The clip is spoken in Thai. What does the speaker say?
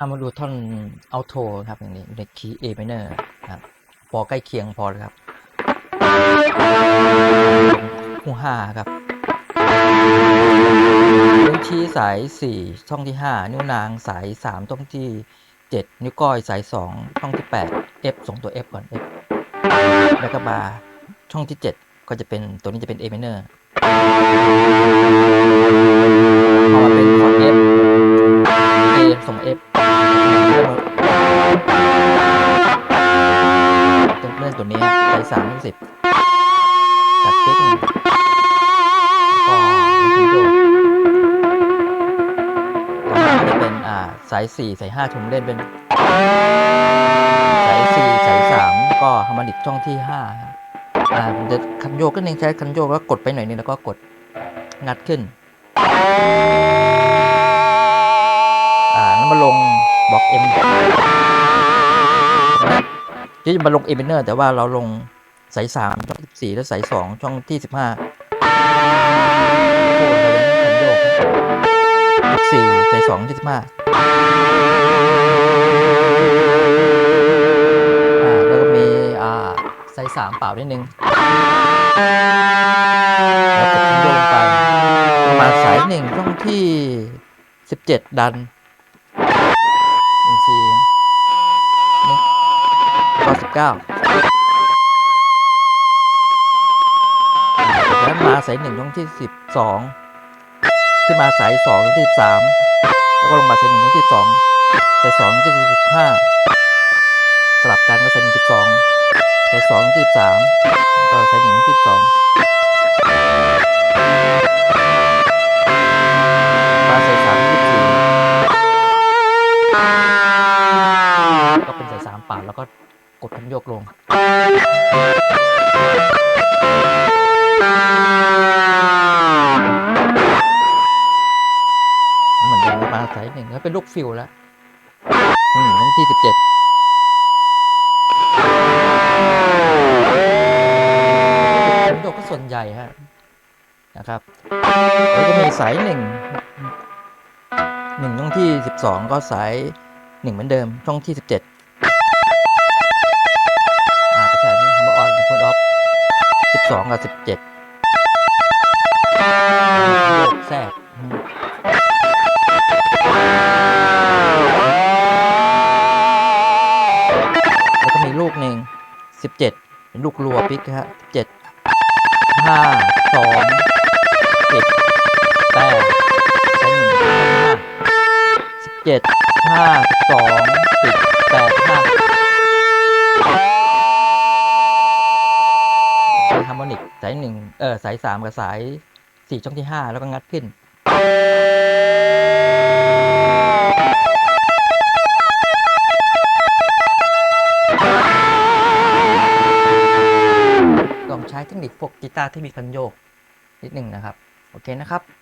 เอามาดูท่อนเอาโทครับอย่างนี้ในคีย์ A minor ครับพอใกล้เคียงพอเลยครับคู่ห้าครับนิ้วชี้สายสี่ช่องที่ห้านิ้วนางสายสามช่องที่เจ็ดนิ้วก้อยสายสองช่องที่แปด F ส่งตัว F ก่อน F แล้วก็บาร์ช่องที่เจ็ดก็จะเป็นตัวนี้จะเป็น A minor พอมาเป็นคอร์ด F A ส่ง F ต้องเล่นตัวนี้ไปสามสิบตัดเช็คหนึ่งแล้ก็เล่นโยกต่อมาจะเป็นอ่าสายสี่สายห้าถุงเล่นเป็นสายสี่สายสามก็ฮาร์โมนิกช่องที่ห้าครับอ่าผมจะคันโยกก็นึงใช้คันโยกแล้วกดไปหน่อยนึงแล้วก็กดงัดขึ้น อ่าแล้วมาลง บล็อก M ที่จะมาลง A minor แต่ว่าเราลงสายสามช่องที่สี่และสายสองช่องที่สิบห้าโอ้เราเล่นคันโยกสิบสี่สายสองที่สิบห้าแล้วก็มีอ่าสายสามเปล่านิดนึงแล้วกดคันโยกลงไปประมาณสายหนึ่งช่องที่สิบเจ็ดดัน หนึ่งสี่นี่ก็สิบเก้าแล้วมาสายหนึ่งช่องที่สิบสองขึ้นมาสายสองช่องที่สิบสามแล้วก็ลงมาสายหนึ่งช่องที่สิบสองสายสองช่องที่สิบห้าสลับกันก็สายหนึ่งสิบสองสายสองช่องที่สิบสามก็สายหนึ่งช่องที่สิบสอง เหมือนเดิมมาสายหนึ่งแล้วเป็นลูกฟิลแล้วสายหนึ่งต้องที่สิบเจ็ดคันโยกก็ส่วนใหญ่ฮะนะครับแล้วก็มีสายหนึ่งหนึ่งช่องที่สิบสองก็สายหนึ่งเหมือนเดิมช่องที่สิบเจ็ด สิบสองกับสิบเจ็ดโยกแทรกอืมแล้วก็มีลูกหนึ่งสิบเจ็ดเป็นลูกรัวปิกนะฮะเจ็ดห้าสองสิบแปดใช้หนึ่งห้าสิบเจ็ดห้าสิบสอง เออสายสามกับสายสี่ช่องที่ห้าแล้วก็งัดขึ้น ลองใช้เทคนิคพวกกีตาร์ที่มีคันโยกนิดหนึ่งนะครับ โอเคนะครับ